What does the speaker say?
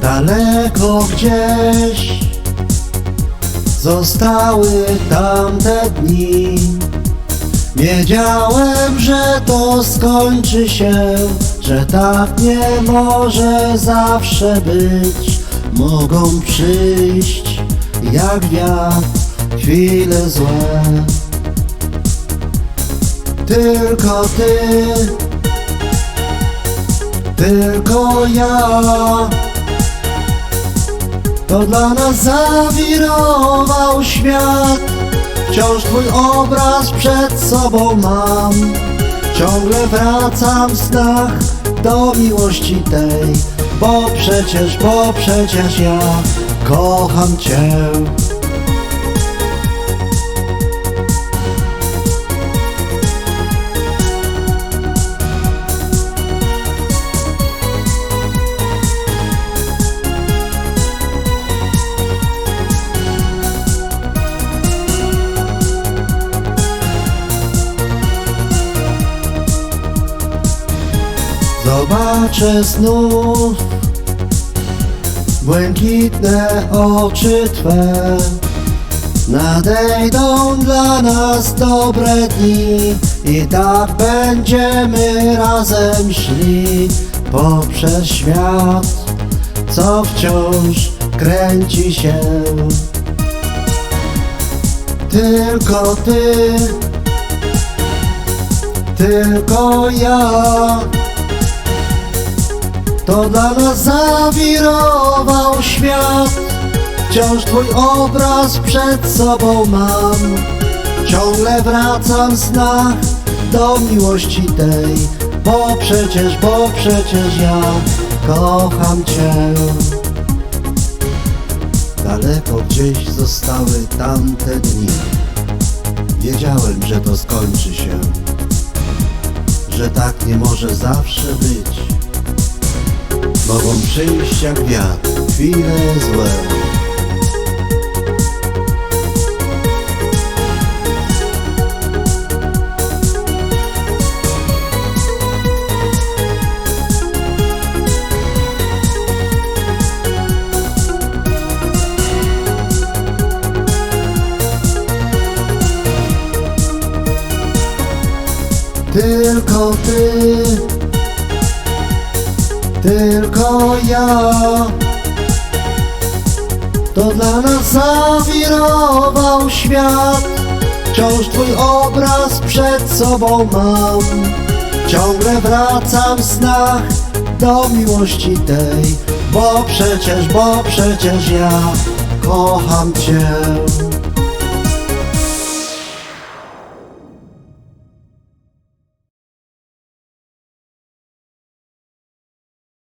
Daleko gdzieś zostały tamte dni. Wiedziałem, że to skończy się, że tak nie może zawsze być. Mogą przyjść jak wiatr chwile złe. Tylko ty, tylko ja. To dla nas zawirował świat. Wciąż twój obraz przed sobą mam. Ciągle wracam w snach do miłości tej Bo przecież, bo przecież ja kocham cię Zobaczę znów Błękitne oczy Twe. Nadejdą dla nas dobre dni I tak będziemy razem szli Poprzez świat Co wciąż kręci się. Tylko Ty Tylko ja to dla nas zawirował świat. Wciąż twój obraz przed sobą mam. Ciągle wracam snach do miłości tej Bo przecież, bo przecież ja kocham cię. Daleko gdzieś zostały tamte dni. Wiedziałem, że to skończy się Że tak nie może zawsze być Mogą przyjść jak wiatr, chwile złe. Tylko ty tylko ja. To dla nas zawirował świat. Wciąż twój obraz przed sobą mam. Ciągle wracam w snach do miłości tej. Bo przecież, bo przecież ja kocham cię